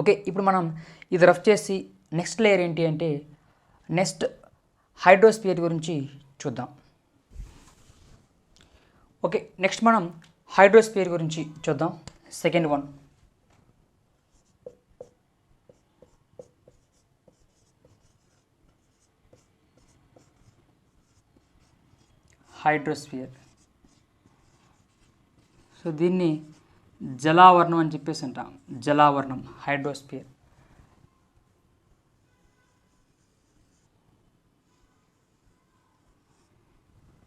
Okay ఇప్పుడు మనం ఇది రఫ్ చేసి నెక్స్ట్ లేయర్ ఏంటి అంటే నెక్స్ట్ హైడ్రోస్పియర్ గురించి చూద్దాం. ఓకే నెక్స్ట్ మనం హైడ్రోస్పియర్ గురించి చూద్దాం. Second one. హైడ్రోస్పియర్. సో దీన్ని జలావరణం అని చెప్పేసి అంటాం జలావరణం హైడ్రోస్పియర్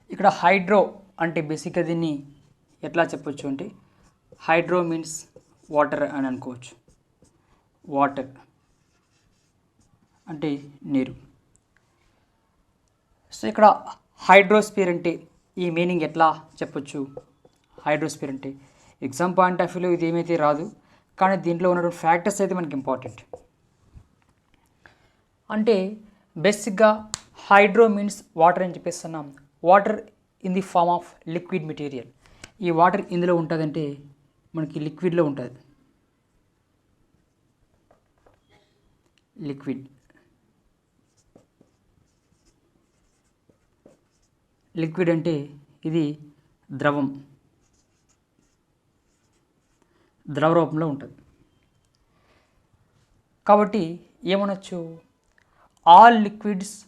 ఇక్కడ హైడ్రో అంటే బేసిక్గా దీన్ని ఎట్లా చెప్పొచ్చు అంటే హైడ్రో మీన్స్ వాటర్ అని అనుకోవచ్చు. వాటర్ అంటే నీరు. సో ఇక్కడ హైడ్రోస్పియర్ అంటే ఈ మీనింగ్ ఎట్లా చెప్పొచ్చు? హైడ్రోస్పియర్ అంటే ఎగ్జామ్ పాయింట్ ఆఫ్ వ్యూలో ఇది ఏమైతే రాదు కానీ దీంట్లో ఉన్నటువంటి ఫ్యాక్టర్స్ అయితే మనకి ఇంపార్టెంట్ అంటే బేసిక్గా హైడ్రో మీన్స్ వాటర్ అని చెప్పేస్తున్నాం water in the form of liquid material ఈ వాటర్ ఇందులో ఉంటుందంటే మనకి లిక్విడ్లో ఉంటుంది. లిక్విడ్ లిక్విడ్ అంటే ఇది ద్రవం. ద్రవ రూపంలో ఉంటుంది. కాబట్టి ఏమనొచ్చు? All liquids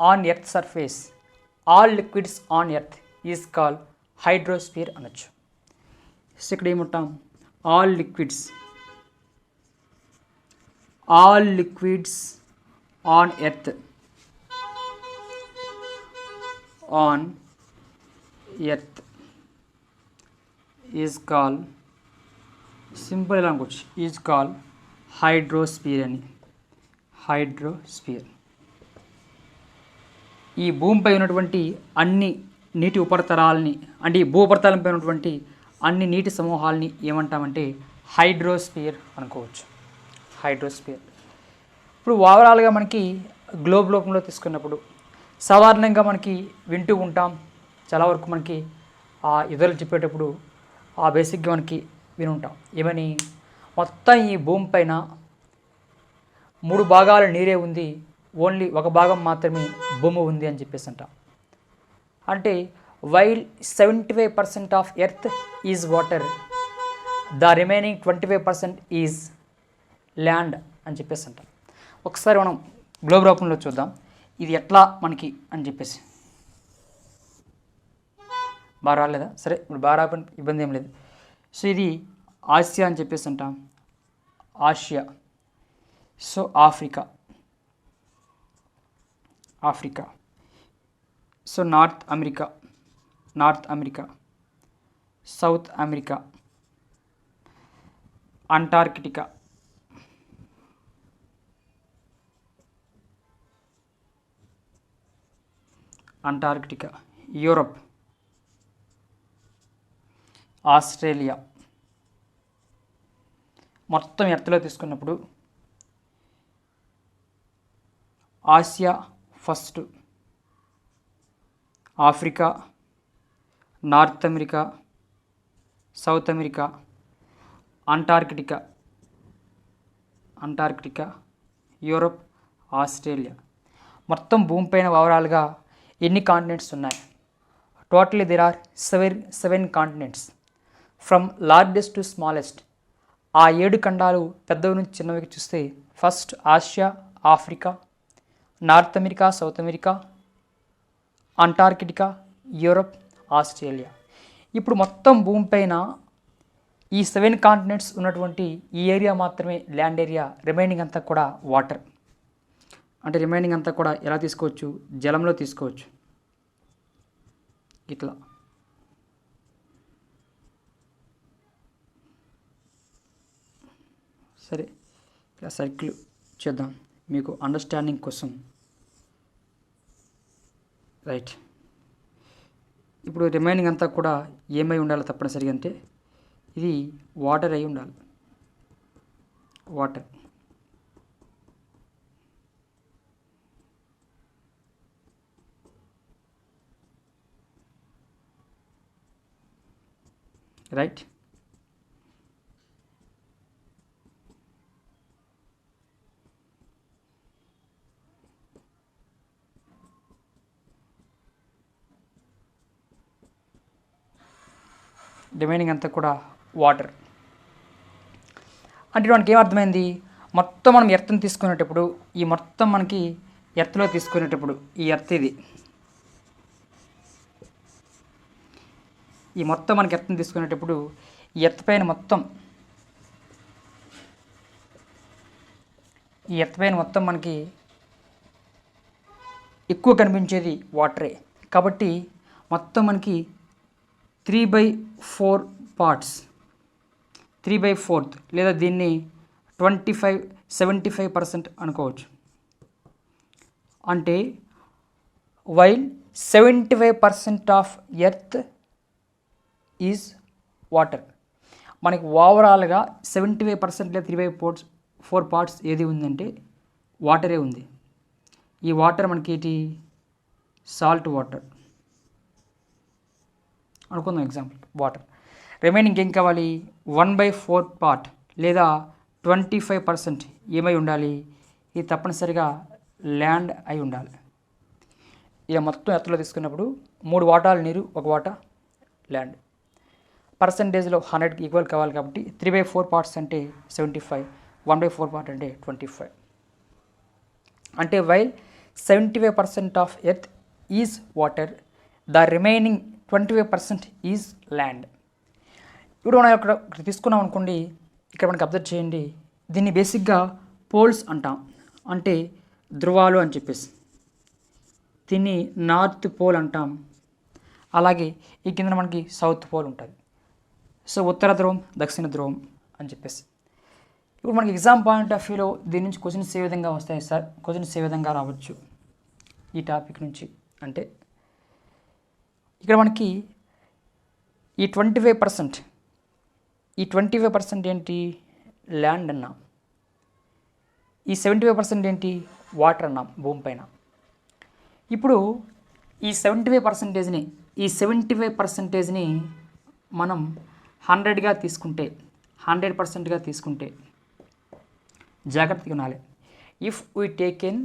on earth surface all liquids on earth is call hydrosphere అనొచ్చు. సో ఇక్కడ ఏమంటాం? All liquids all liquids on earth on earth is call simple ఎలా అనుకోవచ్చు ఈజ్ కాల్ హైడ్రోస్పియర్ అని హైడ్రోస్పియర్ ఈ భూమిపై ఉన్నటువంటి అన్ని నీటి ఉపరితలాలని అంటే ఈ భూ ఉపరితలంపై ఉన్నటువంటి అన్ని నీటి సమూహాలని ఏమంటామంటే హైడ్రోస్పియర్ అనుకోవచ్చు. హైడ్రోస్పియర్. ఇప్పుడు ఓవరాల్గా మనకి గ్లోబ్ లోపంలో తీసుకున్నప్పుడు సాధారణంగా మనకి వింటూ ఉంటాం. చాలా వరకు మనకి ఆ ఇతరులు చెప్పేటప్పుడు ఆ బేసిక్గా మనకి వినుంటాం. ఏమని? మొత్తం ఈ భూమి పైన మూడు భాగాల నీరే ఉంది. ఓన్లీ ఒక భాగం మాత్రమే భూమి ఉంది అని చెప్పేసి అంటాం అంటే while seventy five percent of earth is water the remaining twenty five percent is land అని చెప్పేసి అంటాం ఒకసారి మనం గ్లోబ్ రూపంలో చూద్దాం. ఇది ఎట్లా మనకి అని చెప్పేసి. బాగా రాలేదా? సరే ఇప్పుడు బాగా రాపని ఇబ్బంది ఏం లేదు. సో ఇది ఆసియా అని చెప్పేసి అంటాం Asia. So Africa. Africa. So North America. North America. South America. Antarctica. Antarctica. Europe. Australia. మొత్తం ఎర్త్లో తీసుకున్నప్పుడు Asia first Africa North America South America Antarctica Antarctica Europe Australia. మొత్తం భూమిపైన ఓవరాల్గా ఎన్ని కాంటినెంట్స్ ఉన్నాయి? Totally there are seven seven continents from largest to smallest ఆ ఏడు ఖండాలు పెద్దవి నుంచి చిన్నవికి చూస్తే first Asia Africa North America South America Antarctica Europe Australia. ఇప్పుడు మొత్తం భూమిపైన ఈ సెవెన్ కాంటినెంట్స్ ఉన్నటువంటి ఈ ఏరియా మాత్రమే ల్యాండ్ ఏరియా రిమైనింగ్ అంతా కూడా వాటర్. అంటే రిమైనింగ్ అంతా కూడా ఎలా తీసుకోవచ్చు? జలంలో తీసుకోవచ్చు. ఇట్లా. సరే ఇలా సర్కిల్ చేద్దాం. మీకు అండర్స్టాండింగ్ కోసం. రైట్ ఇప్పుడు రిమైనింగ్ అంతా కూడా ఏమై ఉండాలి తప్పనిసరిగా అంటే ఇది వాటర్ అయి ఉండాలి. వాటర్ రైట్ రిమైనింగ్ అంతా కూడా వాటర్ అంటే మనకి ఏం అర్థమైంది మొత్తం మనం ఎర్త్ని తీసుకునేటప్పుడు ఈ మొత్తం మనకి ఎర్త్లో తీసుకునేటప్పుడు ఈ ఎర్త్ ఇది. ఈ మొత్తం మనకి ఎర్త్ని తీసుకునేటప్పుడు ఈ ఎర్త్ పైన మొత్తం ఈ ఎర్త్ పైన మొత్తం మనకి ఎక్కువ కనిపించేది వాటరే కాబట్టి మొత్తం మనకి three by four parts. Three by fourth లేదా దీన్ని twenty five seventy five percent అనుకోవచ్చు. అంటే while seventy five percent of earth is water. మనకి ఓవరాల్గా సెవెంటీ ఫైవ్ పర్సెంట్ లేదా three by ports four parts ఏది ఉందంటే వాటరే ఉంది. ఈ వాటర్ మనకి ఏంటి? Salt water. అనుకుందాం ఎగ్జాంపుల్ వాటర్ రిమైనింగ్ ఏం కావాలి? వన్ బై ఫోర్ పార్ట్ లేదా ట్వంటీ ఫైవ్ పర్సెంట్ ఏమై ఉండాలి? ఇది తప్పనిసరిగా ల్యాండ్ అయి ఉండాలి. ఇక మొత్తం ఎత్తులో తీసుకున్నప్పుడు మూడు వాటాలు నీరు ఒక వాటా ల్యాండ్ పర్సంటేజ్లో హండ్రెడ్కి ఈక్వల్ కావాలి కాబట్టి త్రీ బై ఫోర్ పార్ట్స్ అంటే seventy five one by four part అంటే ట్వంటీ ఫైవ్ అంటే while seventy five percent of earth is water the remaining twenty five percent is land. ఇప్పుడు మనం ఇక్కడ తీసుకున్నాం అనుకోండి ఇక్కడ మనకి అబ్జర్వ్ చేయండి. దీన్ని బేసిక్గా పోల్స్ అంటాం. అంటే ధృవాలు అని చెప్పేసి. దీన్ని నార్త్ పోల్ అంటాం. అలాగే ఈ కింద మనకి సౌత్ పోల్ ఉంటుంది. సో ఉత్తర ధ్రువం దక్షిణ ధ్రువం అని చెప్పేసి. ఇప్పుడు మనకి ఎగ్జామ్ పాయింట్ ఆఫ్ వ్యూలో దీని నుంచి క్వశ్చన్స్ ఏ విధంగా వస్తాయి సార్? క్వశ్చన్స్ ఏ విధంగా రావచ్చు? ఈ టాపిక్ నుంచి అంటే ఇక్కడ మనకి ఈ ట్వంటీ ఫైవ్ పర్సెంట్ ఈ ట్వంటీ ఫైవ్ పర్సెంట్ ఏంటి? ల్యాండ్ అన్నాం. ఈ సెవెంటీ ఫైవ్ పర్సెంట్ ఏంటి? వాటర్ అన్నాం భూమిపైన ఇప్పుడు ఈ సెవెంటీ ఫైవ్ పర్సెంటేజ్ని ఈ సెవెంటీ ఫైవ్ పర్సెంటేజ్ని మనం హండ్రెడ్గా తీసుకుంటే హండ్రెడ్ పర్సెంట్గా తీసుకుంటే జాగ్రత్తగా ఉండాలి. If we taken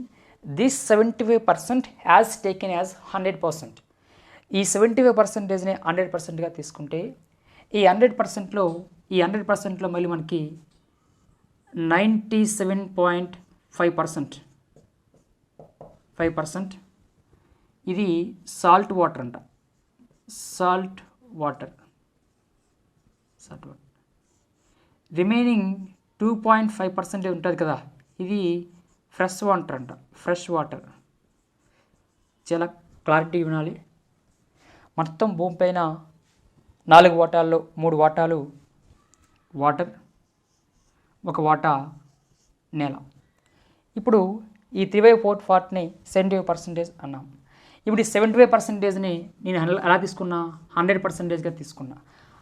this seventy five percent as taken as hundred percent ఈ సెవెంటీ ఫైవ్ పర్సెంటేజ్ని హండ్రెడ్ పర్సెంట్గా తీసుకుంటే ఈ హండ్రెడ్ పర్సెంట్లో ఈ హండ్రెడ్ పర్సెంట్లో మళ్ళీ మనకి ninety seven point five percent. Five percent. ఇది సాల్ట్ వాటర్ అంట. Salt water. Salt water. Remaining two point five percent ఉంటుంది కదా. ఇది ఫ్రెష్ వాటర్ అంట. Fresh water. చాలా క్లారిటీ వినాలి మొత్తం భూమిపైన నాలుగు వాటాల్లో మూడు వాటాలు వాటర్ ఒక వాటా నేల. ఇప్పుడు ఈ త్రీ బై ఫోర్ ఫార్ట్ని సెవెంటీ ఫైవ్ పర్సెంటేజ్ అన్నాం. ఇప్పుడు ఈ సెవెంటీ ఫైవ్ పర్సెంటేజ్ని నేను ఎలా తీసుకున్నా? హండ్రెడ్ పర్సెంటేజ్గా తీసుకున్నా.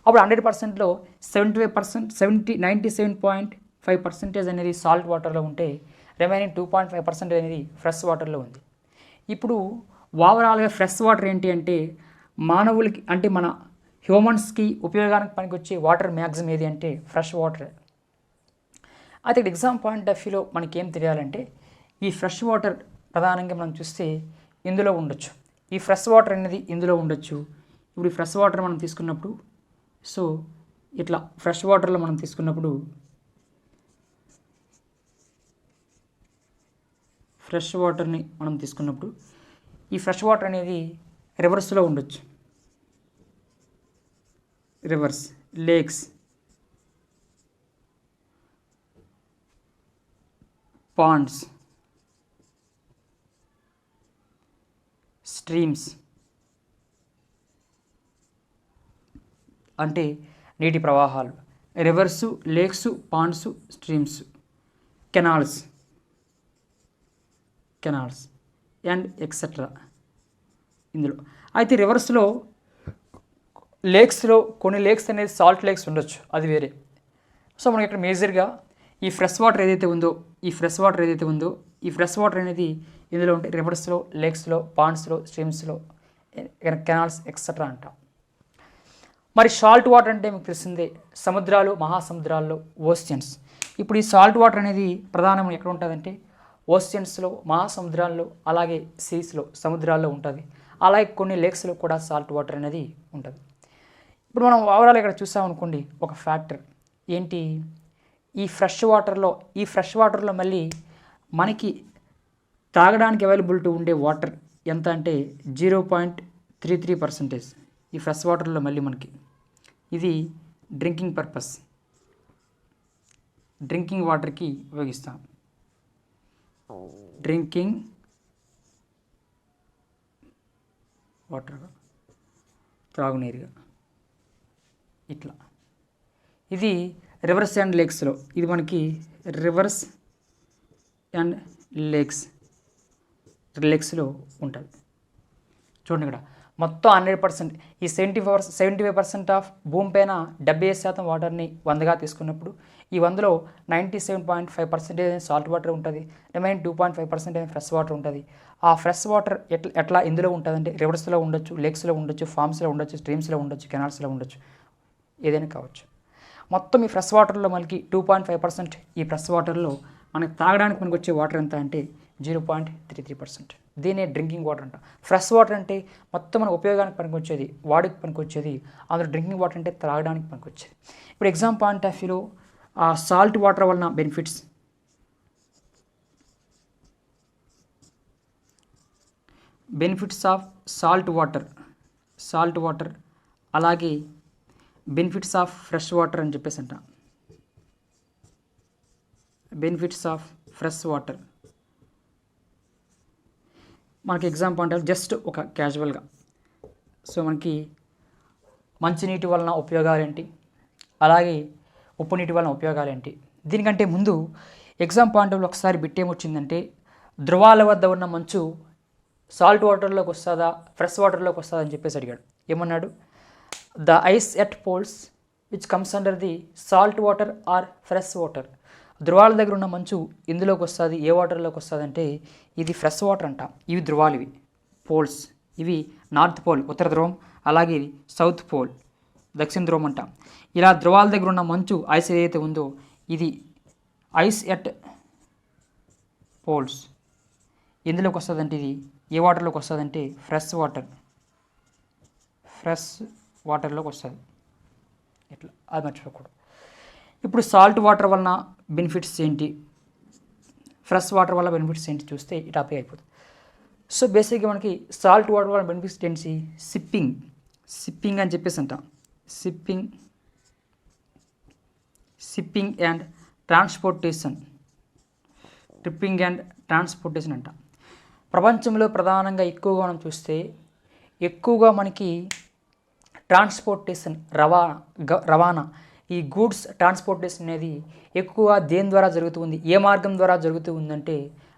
అప్పుడు హండ్రెడ్ పర్సెంట్లో seventy five percent seventy ninety seven point five percentage అనేది సాల్ట్ వాటర్లో ఉంటే remaining two point five percentage అనేది ఫ్రెష్ వాటర్లో ఉంది. ఇప్పుడు ఓవరాల్గా ఫ్రెష్ వాటర్ ఏంటి అంటే మానవులకి అంటే మన హ్యూమన్స్కి ఉపయోగానికి పనికొచ్చే వాటర్ మ్యాక్సిమం ఏది అంటే ఫ్రెష్ వాటర్. అయితే ఇక్కడ ఎగ్జామ్ పాయింట్ ఆఫ్ వ్యూలో మనకి ఏం తెలియాలంటే ఈ ఫ్రెష్ వాటర్ ప్రధానంగా మనం చూస్తే ఇందులో ఉండొచ్చు. ఈ ఫ్రెష్ వాటర్ అనేది ఇందులో ఉండొచ్చు. ఇప్పుడు ఈ ఫ్రెష్ వాటర్ మనం తీసుకున్నప్పుడు సో ఇట్లా ఫ్రెష్ వాటర్లో మనం తీసుకున్నప్పుడు ఫ్రెష్ వాటర్ని మనం తీసుకున్నప్పుడు ఈ ఫ్రెష్ వాటర్ అనేది రివర్స్లో ఉండొచ్చు. Rivers lakes. పాండ్స్. స్ట్రీమ్స్. అంటే నీటి ప్రవాహాలు. Rivers lakes ponds streams. Canals. Canals. And etcetera ఇందులో. అయితే రివర్స్లో లేక్స్లో కొన్ని లేక్స్ అనేది సాల్ట్ లేక్స్ ఉండొచ్చు అది వేరే. సో మనకి ఇక్కడ మేజర్గా ఈ ఫ్రెష్ వాటర్ ఏదైతే ఉందో ఈ ఫ్రెష్ వాటర్ ఏదైతే ఉందో ఈ ఫ్రెష్ వాటర్ అనేది ఇందులో ఉంటే రివర్స్లో లేక్స్లో పాండ్స్లో స్ట్రీమ్స్లో కెనాల్స్ ఎక్సెట్రా అంటాం. మరి సాల్ట్ వాటర్ అంటే మీకు తెలిసిందే సముద్రాలు మహాసముద్రాల్లో ఓషియన్స్ ఇప్పుడు ఈ సాల్ట్ వాటర్ అనేది ప్రధానంగా ఎక్కడ ఉంటుందంటే ఓషియన్స్లో మహాసముద్రాల్లో అలాగే సీస్లో సముద్రాల్లో ఉంటుంది. అలాగే కొన్ని లేక్స్లో కూడా సాల్ట్ వాటర్ అనేది ఉంటుంది. ఇప్పుడు మనం ఓవరాల్ ఇక్కడ చూసామనుకోండి ఒక ఫ్యాక్టర్ ఏంటి? ఈ ఫ్రెష్ వాటర్లో ఈ ఫ్రెష్ వాటర్లో మళ్ళీ మనకి తాగడానికి అవైలబిలిటీ ఉండే వాటర్ ఎంత అంటే zero point three three percentage ఈ ఫ్రెష్ వాటర్లో మళ్ళీ మనకి. ఇది డ్రింకింగ్ పర్పస్ డ్రింకింగ్ వాటర్కి ఉపయోగిస్తాం. డ్రింకింగ్ వాటర్గా త్రాగునీరుగా. ఇట్లా. ఇది రివర్స్ అండ్ లేక్స్లో. ఇది మనకి రివర్స్ అండ్ లేక్స్ లేక్స్లో ఉంటుంది. చూడండి ఇక్కడ. మొత్తం హండ్రెడ్ పర్సెంట్. ఈ seventy four seventy five percent of భూమి పైన డెబ్బై ఐదు శాతం వాటర్ని వందగా తీసుకున్నప్పుడు ఈ వందలో ninety seven point five percentage salt water ఉంటుంది. Remain two point five percentage fresh water ఉంటుంది. ఆ ఫ్రెష్ వాటర్ ఎట్లా ఎట్లా ఎందులో ఉంటుందంటే రివర్స్లో ఉండొచ్చు లేక్స్లో ఉండొచ్చు ఫార్మ్స్లో ఉండొచ్చు స్ట్రీమ్స్లో ఉండొచ్చు కెనాల్స్లో ఉండొచ్చు ఏదైనా కావచ్చు. మొత్తం ఈ ఫ్రెష్ వాటర్లో మనకి టూ పాయింట్ ఫైవ్ పర్సెంట్ ఈ ఫ్రెష్ వాటర్లో మనకి తాగడానికి మనకు వచ్చే వాటర్ ఎంత అంటే zero point three three percent. దీనే drinking water అంట. ఫ్రెష్ వాటర్ అంటే మొత్తం మన ఉపయోగానికి పనికొచ్చేది వాడికి పనికొచ్చేది అందులో డ్రింకింగ్ వాటర్ అంటే త్రాగడానికి పనికొచ్చేది. ఇప్పుడు ఎగ్జామ్ పాయింట్ ఆఫ్ వ్యూలో ఆ సాల్ట్ వాటర్ వలన benefits benefits of salt water salt water అలాగే బెనిఫిట్స్ ఆఫ్ ఫ్రెష్ వాటర్ అని చెప్పేసి అంట. బెనిఫిట్స్ ఆఫ్ ఫ్రెష్ వాటర్ మనకి ఎగ్జామ్ పాయింట్ ఆఫ్ జస్ట్ ఒక క్యాజువల్గా. సో మనకి మంచినీటి వలన ఉపయోగాలు ఏంటి అలాగే ఉప్పు నీటి వలన ఉపయోగాలు ఏంటి దీనికంటే ముందు ఎగ్జామ్ పాయింట్ ఆఫ్ ఒకసారి బిట్టేమొచ్చిందంటే ధ్రువాల ధృవాల వద్ద ఉన్న మంచు సాల్ట్ వాటర్లోకి వస్తుందా? ఫ్రెష్ వాటర్లోకి వస్తుందా అని చెప్పేసి అడిగాడు. ఏమన్నాడు? The ice at poles which comes under the salt water or fresh water. ధృవాల దగ్గర ఉన్న మంచు ఇందులోకి వస్తుంది? ఏ వాటర్లోకి వస్తుంది అంటే ఇది ఫ్రెష్ వాటర్ అంట. ఇవి ధృవాలు ఇవి పోల్స్. ఇవి నార్త్ పోల్ ఉత్తర ధ్రువం అలాగే ఇది సౌత్ పోల్ దక్షిణ ధ్రువం అంట. ఇలా ధృవాల దగ్గర ఉన్న మంచు ఐస్ ఏదైతే ఉందో ఇది ఐస్ ఎట్ పోల్స్. ఎందులోకి వస్తుందంటే ఇది? ఏ వాటర్లోకి వస్తుందంటే ఫ్రెష్ వాటర్. ఫ్రెష్ వాటర్లోకి వస్తుంది. ఇట్లా అది మర్చిపోకూడదు. ఇప్పుడు సాల్ట్ వాటర్ వలన బెనిఫిట్స్ ఏంటి? ఫ్రెష్ వాటర్ వల్ల బెనిఫిట్స్ ఏంటి చూస్తే ఈ టాపిక్ అయిపోతుంది. సో బేసిక్గా మనకి సాల్ట్ వాటర్ వల్ల బెనిఫిట్స్ ఏంటి? సిప్పింగ్ సిప్పింగ్ అని చెప్పేసి అంటాం. Shipping shipping and transportation shipping and transportation అంట. ప్రపంచంలో ప్రధానంగా ఎక్కువగా మనం చూస్తే ఎక్కువగా మనకి ట్రాన్స్పోర్టేషన్ రవాణా గ- రవాణా ఈ గూడ్స్ ట్రాన్స్పోర్టేషన్ అనేది ఎక్కువ దేని ద్వారా జరుగుతుంది ఏ మార్గం ద్వారా జరుగుతూ ఉందంటే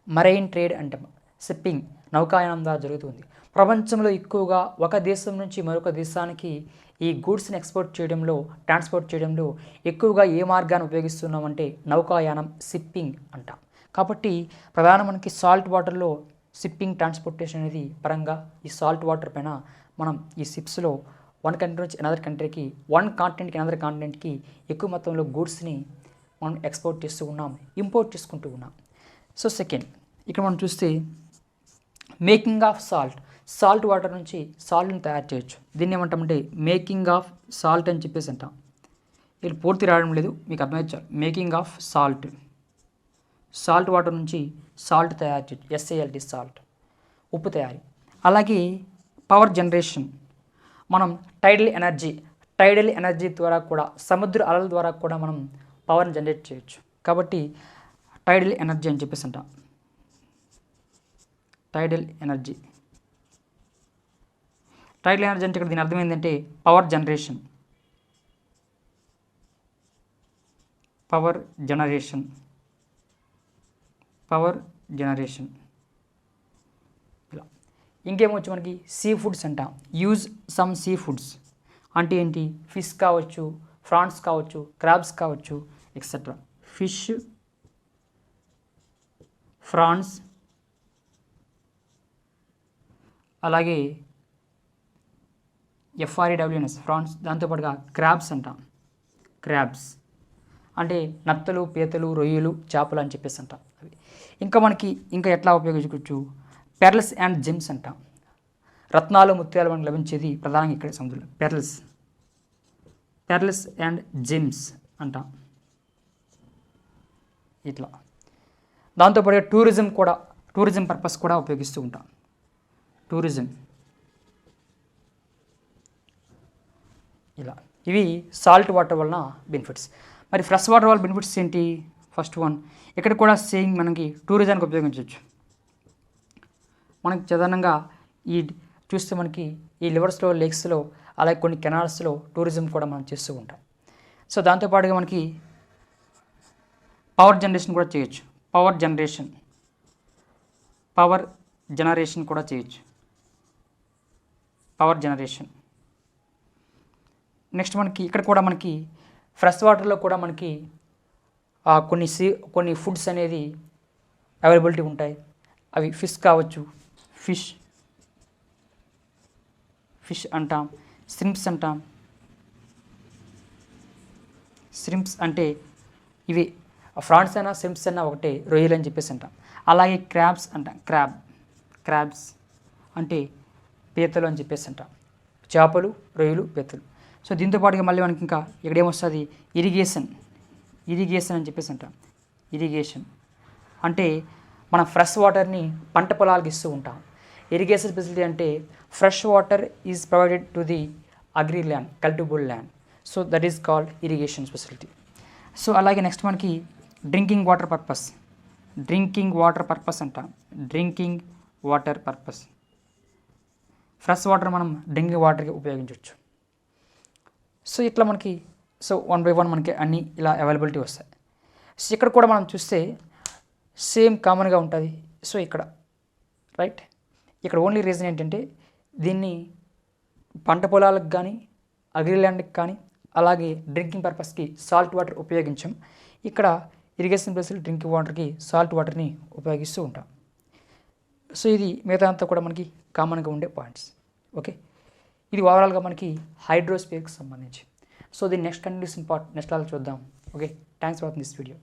మరైన్ ట్రేడ్ అంటాం. షిప్పింగ్ నౌకాయనం ద్వారా జరుగుతుంది ప్రపంచంలో ఎక్కువగా ఒక దేశం నుంచి మరొక దేశానికి ఈ గూడ్స్ని ఎక్స్పోర్ట్ చేయడంలో ట్రాన్స్పోర్ట్ చేయడంలో ఎక్కువగా ఏ మార్గాన్ని ఉపయోగిస్తున్నామంటే నౌకాయానం షిప్పింగ్ అంటాం. కాబట్టి ప్రధాన మనకి సాల్ట్ వాటర్లో షిప్పింగ్ ట్రాన్స్పోర్టేషన్ అనేది పరంగా ఈ సాల్ట్ వాటర్ పైన మనం ఈ షిప్స్లో వన్ కంట్రీ నుంచి అనదర్ కంట్రీకి వన్ కాంటినెంట్కి అనదర్ కాంటినెంట్కి ఎక్కువ మొత్తంలో గూడ్స్ని మనం ఎక్స్పోర్ట్ చేస్తూ ఉన్నాం ఇంపోర్ట్ చేసుకుంటూ ఉన్నాం. సో సెకండ్ ఇక్కడ మనం చూస్తే making of salt salt water నుంచి సాల్ట్ని తయారు చేయొచ్చు. దీన్ని ఏమంటామంటే మేకింగ్ ఆఫ్ సాల్ట్ అని చెప్పేసి అంటాం. ఇది పూర్తి రావడం లేదు మీకు అర్థమవుతారు making of salt salt water నుంచి సాల్ట్ తయారు చేయొచ్చు. S A L T salt ఉప్పు తయారీ. అలాగే పవర్ జనరేషన్ మనం టైడల్ ఎనర్జీ టైడల్ ఎనర్జీ ద్వారా కూడా సముద్ర అలల ద్వారా కూడా మనం పవర్ని జనరేట్ చేయొచ్చు. కాబట్టి టైడల్ ఎనర్జీ అని చెప్పేసి అంటాం టైడల్ ఎనర్జీ టైడల్ ఎనర్జీ అంటే ఇక్కడ దీని అర్థం ఏంటంటే power generation power generation power generation ఇంకేమొచ్చు మనకి? సీ ఫుడ్స్ అంటాం. Use some sea foods. అంటే ఏంటి? ఫిష్ కావచ్చు ఫ్రాన్స్ కావచ్చు క్రాబ్స్ కావచ్చు ఎక్సెట్రా ఫిష్ ఫ్రాన్స్ అలాగే F R E W N S prawns దాంతోపాటుగా క్రాబ్స్ అంటాం. క్రాబ్స్. అంటే నత్తలు పీతలు రొయ్యలు చేపలు అని చెప్పేసి అంటాం. అవి. ఇంకా మనకి ఇంకా ఎట్లా ఉపయోగించుకోవచ్చు? పెర్ల్స్ అండ్ జెమ్స్ అంటాం. రత్నాలు ముత్యాలు మనకు లభించేది ప్రధానంగా ఇక్కడ సముద్రంలో. పెర్ల్స్ పెర్ల్స్ అండ్ జిమ్స్ అంటాం. ఇట్లా. దాంతోపాటు టూరిజం కూడా టూరిజం పర్పస్ కూడా ఉపయోగిస్తూ ఉంటాం. టూరిజం ఇలా. ఇవి సాల్ట్ వాటర్ వలన బెనిఫిట్స్ మరి ఫ్రెష్ వాటర్ వల్ల బెనిఫిట్స్ ఏంటి? ఫస్ట్ వన్ ఇక్కడ కూడా సేమ్ మనకి టూరిజానికి ఉపయోగించవచ్చు. మనకి సాధారణంగా ఈ చూస్తే మనకి ఈ లివర్స్లో లేక్స్లో అలాగే కొన్ని కెనాల్స్లో టూరిజం కూడా మనం చేస్తూ ఉంటాం. సో దాంతోపాటుగా మనకి పవర్ జనరేషన్ కూడా చేయొచ్చు. Power generation. పవర్ జనరేషన్ కూడా చేయొచ్చు. Power generation. నెక్స్ట్ మనకి ఇక్కడ కూడా మనకి ఫ్రెష్ వాటర్లో కూడా మనకి కొన్ని సీ కొన్ని ఫుడ్స్ అనేది అవైలబిలిటీ ఉంటాయి. అవి ఫిష్ కావచ్చు ఫిష్. ఫిష్ అంటాం. స్ట్రింప్స్ అంటాం. స్ట్రింప్స్ అంటే ఇవి. ఫ్రాన్స్ అయినా స్ట్రింప్స్ అయినా ఒకటే రొయ్యలు అని చెప్పేసి అంటాం. అలాగే క్రాబ్స్ అంటాం. క్రాబ్ క్రాబ్స్ అంటే పీతలు అని చెప్పేసి అంటాం. చేపలు రొయ్యలు పీతలు. సో దీంతో పాటుగా మళ్ళీ మనకి ఇంకా ఇక్కడేమొస్తుంది ఇరిగేషన్. ఇరిగేషన్ అని చెప్పేసి అంటాం. ఇరిగేషన్. అంటే మనం ఫ్రెష్ వాటర్ని పంట పొలాలకు ఇస్తూ ఉంటాం. ఇరిగేషన్ ఫెసిలిటీ అంటే fresh water is provided to the agri land cultivable land so that is called irrigation facility so అలాగే నెక్స్ట్ మనకి drinking water purpose drinking water purpose అంట. Drinking water purpose fresh water మనం drinking వాటర్కి ఉపయోగించవచ్చు. So ఇట్లా మనకి so one by one మనకి అన్నీ ఇలా అవైలబిలిటీ వస్తాయి. సో ఇక్కడ కూడా మనం చూస్తే సేమ్ కామన్గా ఉంటుంది. సో ఇక్కడ రైట్ ఇక్కడ ఓన్లీ రీజన్ ఏంటంటే దీన్ని పంట పొలాలకు కానీ అగ్రిల్యాండ్కి కానీ అలాగే డ్రింకింగ్ పర్పస్కి సాల్ట్ వాటర్ ఉపయోగించాం. ఇక్కడ ఇరిగేషన్ ప్లేస్లో డ్రింకింగ్ వాటర్కి సాల్ట్ వాటర్ని ఉపయోగిస్తూ ఉంటాం. సో ఇది మిగతా అంతా కూడా మనకి కామన్గా ఉండే పాయింట్స్. ఓకే? ఇది ఓవరాల్గా మనకి హైడ్రోస్పియర్కి సంబంధించి. సో దీని నెక్స్ట్ కండిషన్ పార్ట్ నెక్స్ట్ అలా చూద్దాం. Okay? Thanks for watching this video